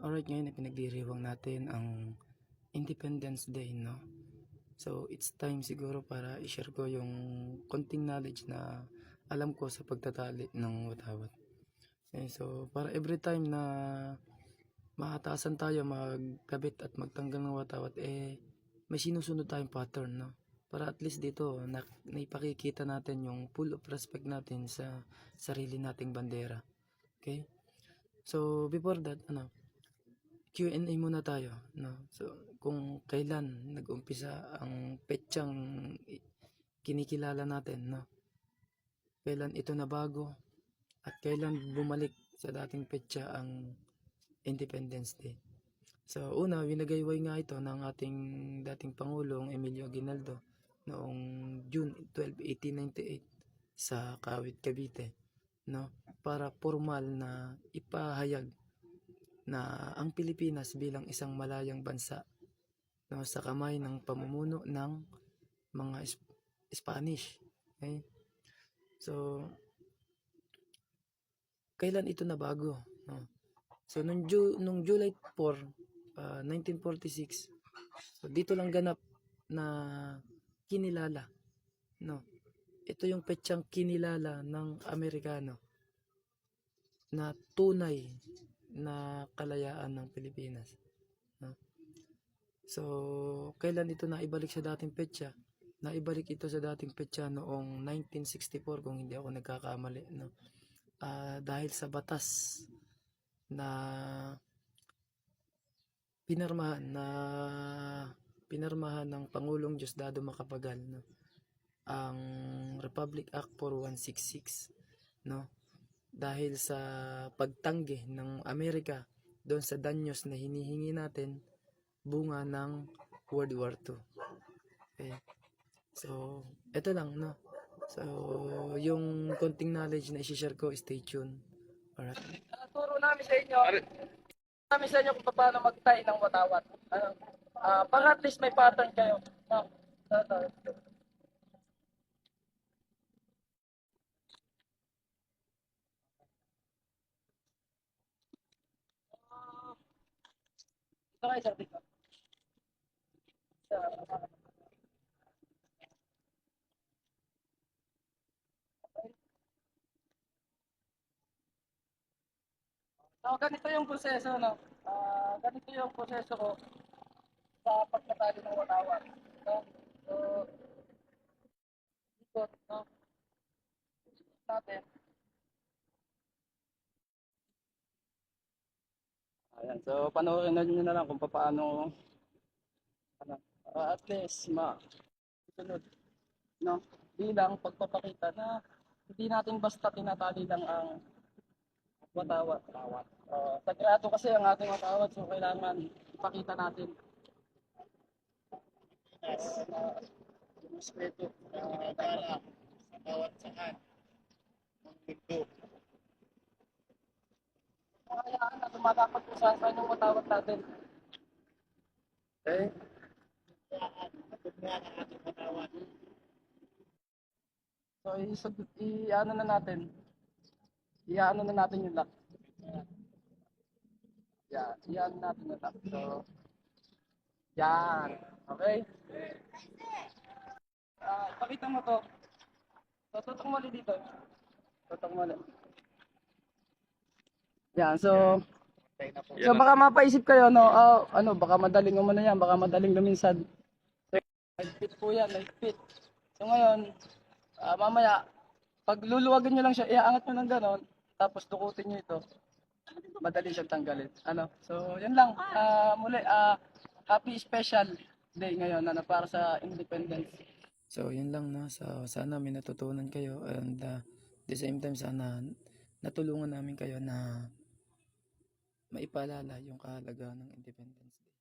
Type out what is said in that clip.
Alright, ngayon ay pinagdiriwang natin ang Independence Day, no? So, it's time siguro para i-share ko yung konting knowledge na alam ko sa pagtatali ng watawat. Okay, so, para every time na makatasan tayo magkabit at magtanggal ng watawat, eh, may sinusunod tayong pattern, no? Para at least dito, na, naipakikita natin yung full of respect natin sa sarili nating bandera. Okay? So, before that, ano, Q&A muna tayo, no? So, kung kailan nag-umpisa ang petsang kinikilala natin, no? Kailan ito na bago at kailan bumalik sa dating petsa ang Independence Day. So, una, winagayway nga ito ng ating dating Pangulong Emilio Aguinaldo noong June 12, 1898 sa Kawit, Cavite, no? Para formal na ipahayag na ang Pilipinas bilang isang malayang bansa no, sa kamay ng pamumuno ng mga Is- Spanish. Okay? So, kailan ito nabago? No? So, nung, Ju- nung July 4, ah, 1946, so dito lang ganap na kinilala. No? Ito yung petsang kinilala ng Amerikano na tunay na kalayaan ng Pilipinas. No? So, kailan ito naibalik sa dating petsa? Naibalik ito sa dating petsa noong 1964 kung hindi ako nagkakamali. No? Ah, dahil sa batas na pinarmahan na pinarmahan ng Pangulong Diosdado Macapagal no? ang Republic Act 4166 no dahil sa pagtanggi ng Amerika doon sa danyos na hinihingi natin bunga ng World War II. Okay. So, ito lang, no? So, yung konting knowledge na i-share ko, stay tuned. Alright. Turo namin sa inyo. namin sa inyo kung paano mag-tie ng watawat. Ano, ah, para at least may pattern kayo. No? Ito, ito. Ito kayo, sir. Dito. Sa, So, ganito yung proseso, no? Ah, ganito yung proseso ko sa pagkatali ng watawat. No? So, ikot, no? Ikot natin. Ayan, so panoorin na nyo na lang kung paano ano, para at least ma sunod no bilang pagpapakita na hindi natin basta tinatali lang ang watawat. Watawat. Uh, sagrado kasi ang ating watawat so kailangan ipakita natin. Yes. Uh, respeto na dala sa bawat sahan ng mundo. Kayaan na dumadapat kung saan saan yung watawat natin. Okay? So, isag, i-ano na natin. I-ano na natin yung lock. Yeah, i-ano natin yung lock. So, yan. Okay? Ah, ipakita mo to. So, tutok mo ulit dito. Tutok mo ulit. Yan, so, so baka mapaisip kayo, no, oh, ano, baka madaling umano yan, baka madaling luminsad. So, nag-fit po yan, nag-fit. So ngayon, ah, mamaya, pag luluwagin nyo lang siya, iaangat nyo ng ganon, tapos dukutin nyo ito, madali siyang tanggalin. Ano? So, yun lang. Ah, muli, ah, happy special day ngayon na para sa Independence. So, yun lang, no? So, sana may natutunan kayo and uh, the same time, sana natulungan namin kayo na maipalala yung kahalaga ng Independence Day.